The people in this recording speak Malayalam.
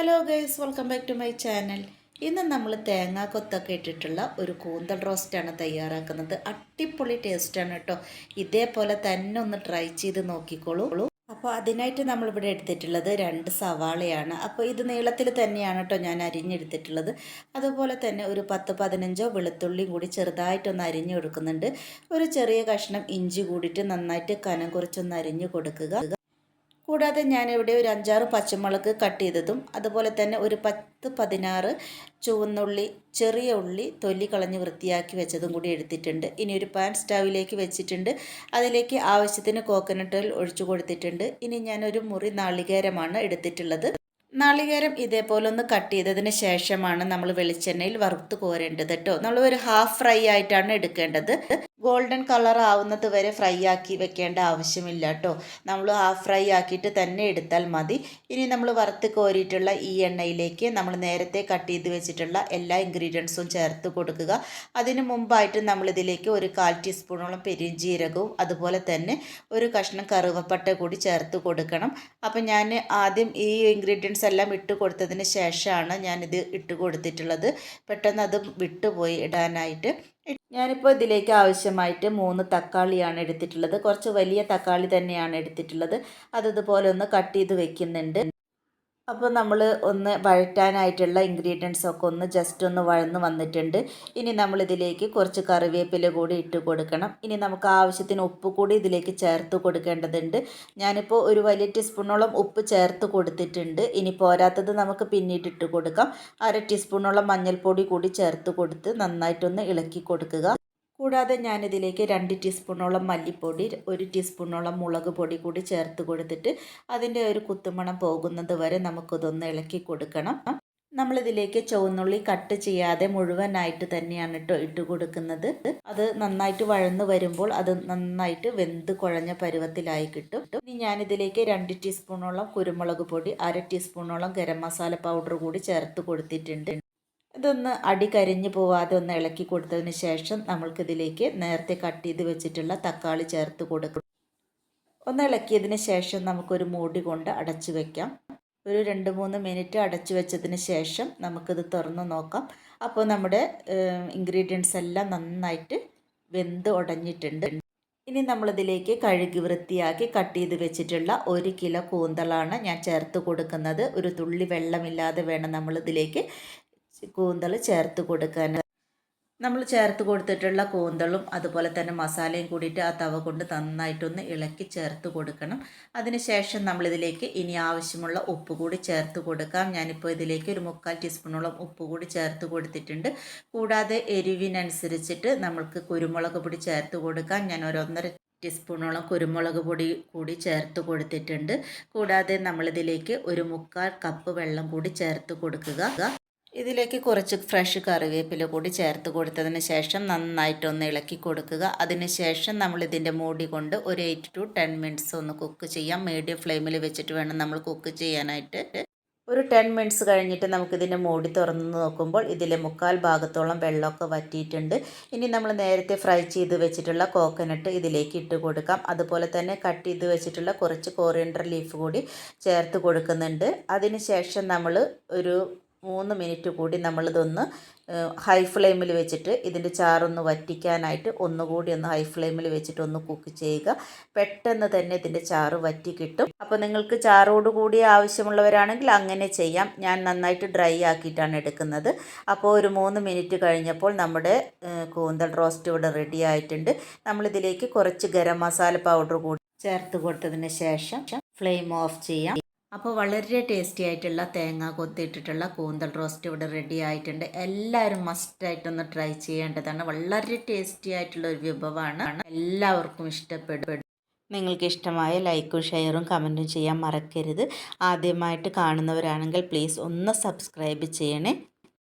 Hello guys welcome back to my channel ഇന്ന് നമ്മൾ തേങ്ങാ കൊത്തൊക്കെ ഇട്ടിട്ടുള്ള ഒരു കൂന്തൽ റോസ്റ്റാണ് തയ്യാറാക്കുന്നത്. അടിപൊളി ടേസ്റ്റാണ് കേട്ടോ ഇതേപോലെ തന്നെ ഒന്ന് ട്രൈ ചെയ്ത് നോക്കിക്കോളൂ. അപ്പോൾ അതിനായിട്ട് നമ്മളിവിടെ എടുത്തിട്ടുള്ളത് രണ്ട് സവാളയാണ്. അപ്പോൾ ഇത് നീളത്തിൽ തന്നെയാണ് കേട്ടോ ഞാൻ അരിഞ്ഞെടുത്തിട്ടുള്ളത്. അതുപോലെ തന്നെ ഒരു പത്ത് പതിനഞ്ചോ വെളുത്തുള്ളിയും കൂടി ചെറുതായിട്ടൊന്ന് അരിഞ്ഞു കൊടുക്കുന്നുണ്ട്. ഒരു ചെറിയ കഷ്ണം ഇഞ്ചി കൂടിയിട്ട് നന്നായിട്ട് കനം കുറച്ചൊന്ന് അരിഞ്ഞു കൊടുക്കുക. കൂടാതെ ഞാനിവിടെ ഒരു അഞ്ചാറ് പച്ചമുളക് കട്ട് ചെയ്തതും അതുപോലെ തന്നെ ഒരു പത്ത് പതിനാറ് ചുവന്നുള്ളി ചെറിയ ഉള്ളി തൊല്ലി കളഞ്ഞ് വൃത്തിയാക്കി വെച്ചതും കൂടി എടുത്തിട്ടുണ്ട്. ഇനി ഒരു പാൻ സ്റ്റൗവിലേക്ക് വെച്ചിട്ടുണ്ട്. അതിലേക്ക് ആവശ്യത്തിന് കോക്കനട്ട് ഓയിൽ ഒഴിച്ചു കൊടുത്തിട്ടുണ്ട്. ഇനി ഞാനൊരു മുറി നാളികേരമാണ് എടുത്തിട്ടുള്ളത്. നാളികേരം ഇതേപോലെ ഒന്ന് കട്ട് ചെയ്തതിന് ശേഷമാണ് നമ്മൾ വെളിച്ചെണ്ണയിൽ വറുത്ത് കോരേണ്ടത് കേട്ടോ. നമ്മൾ ഒരു ഹാഫ് ഫ്രൈ ആയിട്ടാണ് എടുക്കേണ്ടത്. ഗോൾഡൻ കളർ ആവുന്നത് വരെ ഫ്രൈ ആക്കി വെക്കേണ്ട ആവശ്യമില്ല കേട്ടോ. നമ്മൾ ഹാഫ് ഫ്രൈ ആക്കിയിട്ട് തന്നെ എടുത്താൽ മതി. ഇനി നമ്മൾ വറുത്ത് കോരിയിട്ടുള്ള ഈ എണ്ണയിലേക്ക് നമ്മൾ നേരത്തെ കട്ട് ചെയ്ത് വെച്ചിട്ടുള്ള എല്ലാ ഇൻഗ്രീഡിയൻസും ചേർത്ത് കൊടുക്കുക. അതിന് മുമ്പായിട്ട് നമ്മളിതിലേക്ക് ഒരു കാൽ ടീസ്പൂണോളം പെരുംജീരകവും അതുപോലെ തന്നെ ഒരു കഷ്ണം കറുവപ്പട്ട കൂടി ചേർത്ത് കൊടുക്കണം. അപ്പം ഞാൻ ആദ്യം ഈ ഇൻഗ്രീഡിയൻസ് എല്ലാം ഇട്ട് കൊടുത്തതിന് ശേഷമാണ് ഞാനിത് ഇട്ട് കൊടുത്തിട്ടുള്ളത്. പെട്ടെന്ന് അത് വിട്ടുപോയി ഇടാനായിട്ട്. ഞാനിപ്പോൾ ഇതിലേക്ക് ആവശ്യമായിട്ട് മൂന്ന് തക്കാളിയാണ് എടുത്തിട്ടുള്ളത്. കുറച്ച് വലിയ തക്കാളി തന്നെയാണ് എടുത്തിട്ടുള്ളത്. അത് ഒന്ന് കട്ട് ചെയ്ത് വെക്കുന്നുണ്ട്. അപ്പോൾ നമ്മൾ ഒന്ന് വഴറ്റാനായിട്ടുള്ള ഇൻഗ്രീഡിയൻസ് ഒക്കെ ഒന്ന് ജസ്റ്റ് ഒന്ന് വഴന്ന് വന്നിട്ടുണ്ട്. ഇനി നമ്മൾ ഇതിലേക്ക് കുറച്ച് കറിവേപ്പില കൂടി ഇട്ട് കൊടുക്കണം. ഇനി നമുക്ക് ആവശ്യത്തിന് ഉപ്പ് കൂടി ഇതിലേക്ക് ചേർത്ത് കൊടുക്കേണ്ടതുണ്ട്. ഞാനിപ്പോൾ ഒരു വലിയ ടീസ്പൂണോളം ഉപ്പ് ചേർത്ത് കൊടുത്തിട്ടുണ്ട്. ഇനി പോരാത്തത് നമുക്ക് പിന്നീട് ഇട്ട് കൊടുക്കാം. അര ടീസ്പൂണോളം മഞ്ഞൾപ്പൊടി കൂടി ചേർത്ത് കൊടുത്ത് നന്നായിട്ടൊന്ന് ഇളക്കി കൊടുക്കുക. കൂടാതെ ഞാനിതിലേക്ക് രണ്ട് ടീസ്പൂണോളം മല്ലിപ്പൊടി ഒരു ടീസ്പൂണോളം മുളക് പൊടി കൂടി ചേർത്ത് കൊടുത്തിട്ട് അതിന്റെ ഒരു കുത്തുമണം പോകുന്നത് വരെ നമുക്കിതൊന്ന് ഇളക്കി കൊടുക്കണം. നമ്മളിതിലേക്ക് ചുവന്നുള്ളി കട്ട് ചെയ്യാതെ മുഴുവനായിട്ട് തന്നെയാണ് കേട്ടോ ഇട്ട് കൊടുക്കുന്നത്. അത് നന്നായിട്ട് വഴന്ന് വരുമ്പോൾ അത് നന്നായിട്ട് വെന്ത് കുഴഞ്ഞ പരുവത്തിലായി കിട്ടും. ഇനി ഞാനിതിലേക്ക് രണ്ട് ടീസ്പൂണോളം കുരുമുളക് പൊടി അര ടീസ്പൂണോളം ഗരം മസാല പൗഡർ കൂടി ചേർത്ത് കൊടുത്തിട്ടുണ്ട്. ഇതൊന്ന് അടി കരിഞ്ഞു പോവാതെ ഒന്ന് ഇളക്കി കൊടുത്തതിന് ശേഷം നമ്മൾക്കിതിലേക്ക് നേരത്തെ കട്ട് ചെയ്ത് വെച്ചിട്ടുള്ള തക്കാളി ചേർത്ത് കൊടുക്കും ഒന്ന് ഇളക്കിയതിന് ശേഷം നമുക്കൊരു മൂടി കൊണ്ട് അടച്ചു വെക്കാം. ഒരു രണ്ട് മൂന്ന് മിനിറ്റ് അടച്ചു വെച്ചതിന് ശേഷം നമുക്കിത് തുറന്ന് നോക്കാം. അപ്പോൾ നമ്മുടെ ഇൻഗ്രീഡിയൻസ് എല്ലാം നന്നായിട്ട് വെന്ത് ഉടഞ്ഞിട്ടുണ്ട്. ഇനി നമ്മളിതിലേക്ക് കഴുകി വൃത്തിയാക്കി കട്ട് ചെയ്ത് വെച്ചിട്ടുള്ള ഒരു കിലോ കൂന്തളാണ് ഞാൻ ചേർത്ത് കൊടുക്കുന്നത്. ഒരു തുള്ളി വെള്ളമില്ലാതെ വേണം നമ്മളിതിലേക്ക് കൂന്തൾ ചേർത്ത് കൊടുക്കാൻ. നമ്മൾ ചേർത്ത് കൊടുത്തിട്ടുള്ള കൂന്തളും അതുപോലെ തന്നെ മസാലയും കൂടിയിട്ട് ആ തവ കൊണ്ട് നന്നായിട്ടൊന്ന് ഇളക്കി ചേർത്ത് കൊടുക്കണം. അതിനുശേഷം നമ്മളിതിലേക്ക് ഇനി ആവശ്യമുള്ള ഉപ്പ് കൂടി ചേർത്ത് കൊടുക്കാം. ഞാനിപ്പോൾ ഇതിലേക്ക് ഒരു മുക്കാൽ ടീസ്പൂണോളം ഉപ്പ് കൂടി ചേർത്ത് കൊടുത്തിട്ടുണ്ട്. കൂടാതെ എരിവിനനുസരിച്ചിട്ട് നമ്മൾക്ക് കുരുമുളക് പൊടി ചേർത്ത് കൊടുക്കാം. ഞാൻ ഒരൊന്നര ടീസ്പൂണോളം കുരുമുളക് പൊടി കൂടി ചേർത്ത് കൊടുത്തിട്ടുണ്ട്. കൂടാതെ നമ്മളിതിലേക്ക് ഒരു മുക്കാൽ കപ്പ് വെള്ളം കൂടി ചേർത്ത് കൊടുക്കുക. ഇതിലേക്ക് കുറച്ച് ഫ്രഷ് കറിവേപ്പില കൂടി ചേർത്ത് കൊടുത്തതിന് ശേഷം നന്നായിട്ടൊന്ന് ഇളക്കി കൊടുക്കുക. അതിന് ശേഷം നമ്മൾ ഇതിന്റെ മൂടി കൊണ്ട് ഒരു എയ്റ്റ് ടു ടെൻ മിനിറ്റ്സ് ഒന്ന് കുക്ക് ചെയ്യാം. മീഡിയം ഫ്ലെയിമിൽ വെച്ചിട്ട് വേണം നമ്മൾ കുക്ക് ചെയ്യാനായിട്ട്. ഒരു ടെൻ മിനിറ്റ്സ് കഴിഞ്ഞിട്ട് നമുക്കിതിന്റെ മൂടി തുറന്ന് നോക്കുമ്പോൾ ഇതിലെ മുക്കാൽ ഭാഗത്തോളം വെള്ളമൊക്കെ വറ്റിയിട്ടുണ്ട്. ഇനി നമ്മൾ നേരത്തെ ഫ്രൈ ചെയ്ത് വെച്ചിട്ടുള്ള കോക്കനട്ട് ഇതിലേക്ക് ഇട്ട് കൊടുക്കാം. അതുപോലെ തന്നെ കട്ട് ചെയ്ത് വെച്ചിട്ടുള്ള കുറച്ച് കോറിയൻഡർ ലീഫ് കൂടി ചേർത്ത് കൊടുക്കുന്നുണ്ട്. അതിന് ശേഷം നമ്മൾ ഒരു മൂന്ന് മിനിറ്റ് കൂടി നമ്മളിതൊന്ന് ഹൈ ഫ്ലെയിമിൽ വെച്ചിട്ട് ഇതിന്റെ ചാറൊന്ന് വറ്റിക്കാനായിട്ട് ഒന്നുകൂടി ഒന്ന് ഹൈ ഫ്ലെയിമിൽ വെച്ചിട്ട് ഒന്ന് കുക്ക് ചെയ്യുക. പെട്ടെന്ന് തന്നെ ഇതിന്റെ ചാറ് വറ്റി കിട്ടും. അപ്പോൾ നിങ്ങൾക്ക് ചാറോട് കൂടി ആവശ്യമുള്ളവരാണെങ്കിൽ അങ്ങനെ ചെയ്യാം. ഞാൻ നന്നായിട്ട് ഡ്രൈ ആക്കിയിട്ടാണ് എടുക്കുന്നത്. അപ്പോൾ ഒരു മൂന്ന് മിനിറ്റ് കഴിഞ്ഞപ്പോൾ നമ്മുടെ കൂന്തൽ റോസ്റ്റ് ഇവിടെ റെഡി ആയിട്ടുണ്ട്. നമ്മളിതിലേക്ക് കുറച്ച് ഗരം മസാല പൗഡർ കൂടി ചേർത്ത് കൊടുത്തതിന് ശേഷം ഫ്ലെയിം ഓഫ് ചെയ്യാം. അപ്പോൾ വളരെ ടേസ്റ്റി ആയിട്ടുള്ള തേങ്ങ കൊത്തിയിട്ടിട്ടുള്ള കൂന്തൽ റോസ്റ്റ് ഇവിടെ റെഡി ആയിട്ടുണ്ട്. എല്ലാവരും മസ്റ്റായിട്ടൊന്ന് ട്രൈ ചെയ്യേണ്ടതാണ്. വളരെ ടേസ്റ്റി ആയിട്ടുള്ള ഒരു വിഭവമാണ്. എല്ലാവർക്കും ഇഷ്ടപ്പെടും. നിങ്ങൾക്ക് ഇഷ്ടമായ ലൈക്കും ഷെയറും കമന്റും ചെയ്യാൻ മറക്കരുത്. ആദ്യമായിട്ട് കാണുന്നവരാണെങ്കിൽ പ്ലീസ് ഒന്ന് സബ്സ്ക്രൈബ് ചെയ്യണേ.